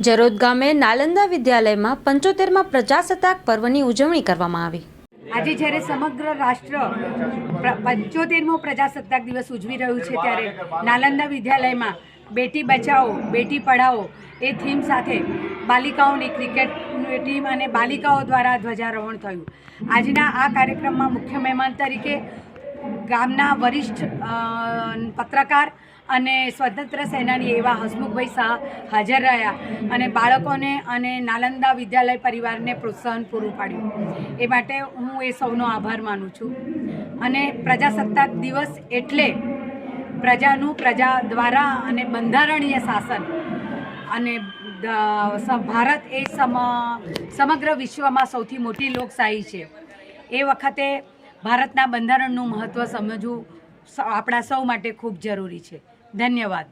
જરોદ ગામે નાલંદા વિદ્યાલયમાં પંચોતેરમાં પ્રજાસત્તાક પર્વની ઉજવણી કરવામાં આવી. આજે જ્યારે સમગ્ર રાષ્ટ્ર પંચોતેરમો પ્રજાસત્તાક દિવસ ઉજવી રહ્યું છે, ત્યારે નાલંદા વિદ્યાલયમાં બેટી બચાવો, બેટી પઢાઓ એ થીમ સાથે બાલિકાઓની ક્રિકેટની ટીમ અને બાલિકાઓ દ્વારા ધ્વજારોહણ થયું. આજના આ કાર્યક્રમમાં મુખ્ય મહેમાન તરીકે ગામના વરિષ્ઠ પત્રકાર અને સ્વતંત્ર સેનાની એવા હસમુખભાઈ શાહ હાજર રહ્યા અને બાળકોને અને નાલંદા વિદ્યાલય પરિવારને પ્રોત્સાહન પૂરું પાડ્યું. એ માટે હું એ સૌનો આભાર માનું છું. અને પ્રજાસત્તાક દિવસ એટલે પ્રજાનું પ્રજા દ્વારા અને બંધારણીય શાસન અને ભારત એ સમ, સમગ્ર વિશ્વમાં સૌથી મોટી લોકશાહી છે. એ વખતે ભારતના બંધારણનું મહત્ત્વ સમજવું આપણા સૌ માટે ખૂબ જરૂરી છે. ધન્યવાદ.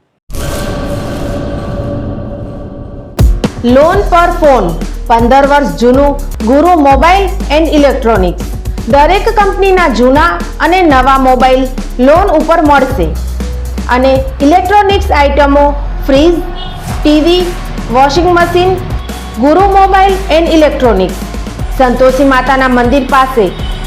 લોન પર ફોન પંદર વર્ષ જૂનું, ગુરુ મોબાઈલ એન્ડ ઇલેક્ટ્રોનિક્સ. દરેક કંપનીના જૂના અને નવા મોબાઈલ લોન ઉપર મળશે. અને ઇલેક્ટ્રોનિક્સ આઇટમો fridge, TV, washing machine, Guru mobile and electronics. Santoshi માતાના મંદિર પાસે